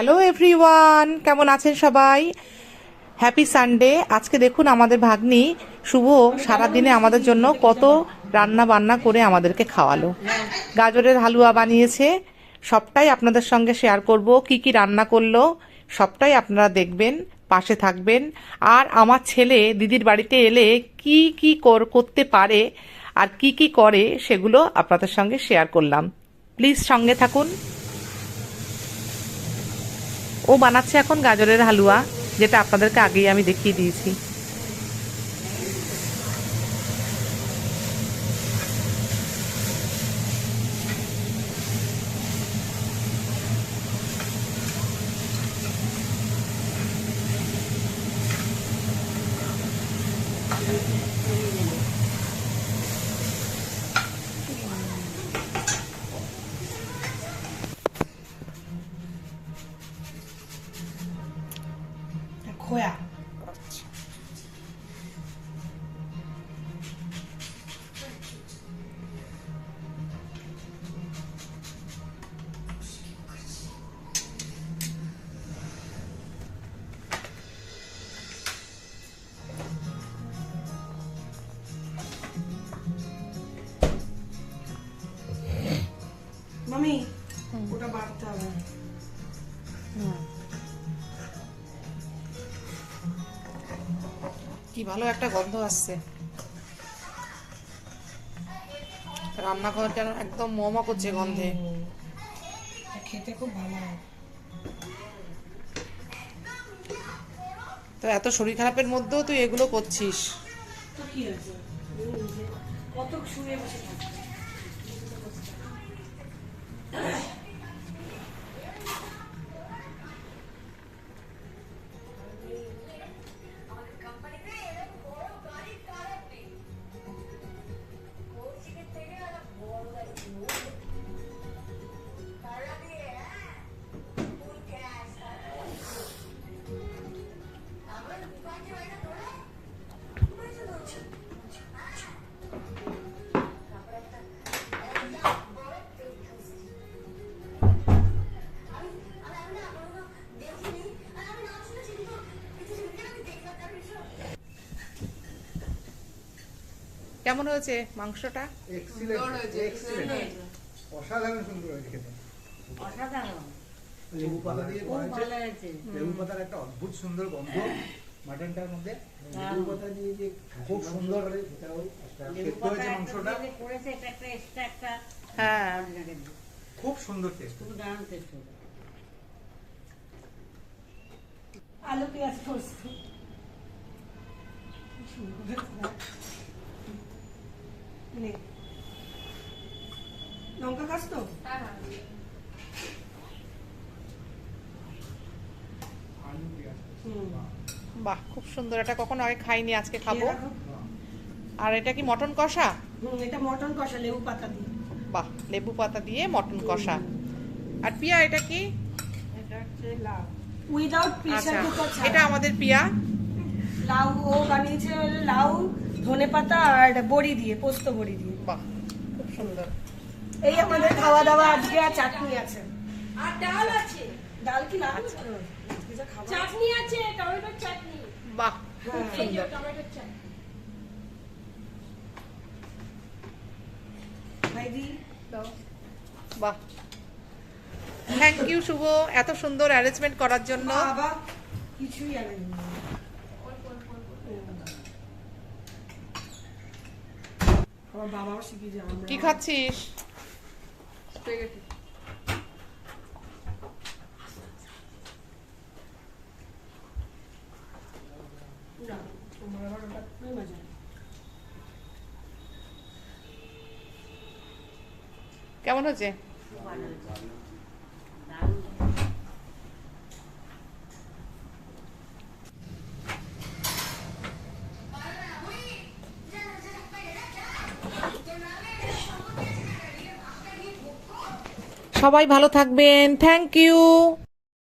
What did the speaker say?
Hello everyone কেমন আছেন সবাই? হ্যাপি সানডে আজকে দেখুন আমাদের ভাগ্নি শুভ সারাদিনে আমাদের জন্য কত রান্না বান্না করে আমাদেরকে খাওয়ালো। গাজরের হালুয়া বানিয়েছে। সবটাই আপনাদের সঙ্গে শেয়ার করব। কি কি রান্না করল, সবটাই আপনারা দেখবেন, পাশে থাকবেন। আর আমার ছেলে দিদির বাড়িতে এলে কি কি কর- করতে পারে আর কি কি করে সেগুলো আপনাদের সঙ্গে শেয়ার করলাম। প্লিজ সঙ্গে থাকুন। ও বানাচ্ছে এখন গাজরের হালুয়া যেটা আপনাদেরকে আগেই আমি দেখিয়ে দিয়েছি। খোয়া মামি ওটা কি ভালো একটা গন্ধ আসছে। রান্নাঘর যেন একদম মমা করছে গন্ধে। খেতে খুব ভালো তো এত শরীর খারাপের মধ্যেও তুই এগুলো করছিস। তো কি আছে কত শুয়ে বসে কেমন হয়েছে মাংসটা? অসাধারণ সুন্দর হয়েছে খেতে। অসাধারণ। লেবু পাতা দিয়ে খুব লেবু পাতার একটা অদ্ভুত সুন্দর গন্ধ মাটনটার মধ্যে। হ্যাঁ। লেবু পাতা দিয়ে যে খুব সুন্দর এটাও একটা লেবু সেদ্ধ হয়েছে মাংসটা। করেছে এটা একটা এক্সট্রা একটা হ্যাঁ। খুব সুন্দর টেস্ট খুব দারুণ টেস্ট আলু পেঁয়াজ পোস্ত নে। লঙ্কা খাস তো? পেঁয়াজ হুম। বাহ খুব সুন্দর। এটা কখনো আগে খাইনি আজকে খাব। আর এটা কি মটন কষা? হুম, এটা মটন কষা লেবু পাতা দিয়ে। বাহ লেবু পাতা দিয়ে মটন কষা। আর পিয়া এটা কি? এটা হচ্ছে লাউ। উইদাউট প্রেসার আচ্ছা এটা আমাদের পিয়া। লাউ ও বানিয়েছে লাউ। ধনে পাতা আর বড়ি দিয়ে পোস্ত বড়ি দিয়ে। বাহ খুব সুন্দর। এই আমাদের খাওয়া দাওয়া আজকে আর চাটনি আছে। আর ডাল আছে। ডাল কি না আচ্ছা। চাটনি আছে টমেটোর চাটনি। বাহ খুব হ্যাঁ। সুন্দর। টমেটোর চাটনি। বাহ। Thank you Shubho. এত সুন্দর অ্যারেঞ্জমেন্ট করার জন্য। বাবা কিছুই আনেনি আমার বাবাও শিখিয়েছে আমরা কি খাচ্ছিস? না তোমার আবার ওটা খুবই মজা কেমন হয়েছে। সবাই ভালো থাকবেন। Thank you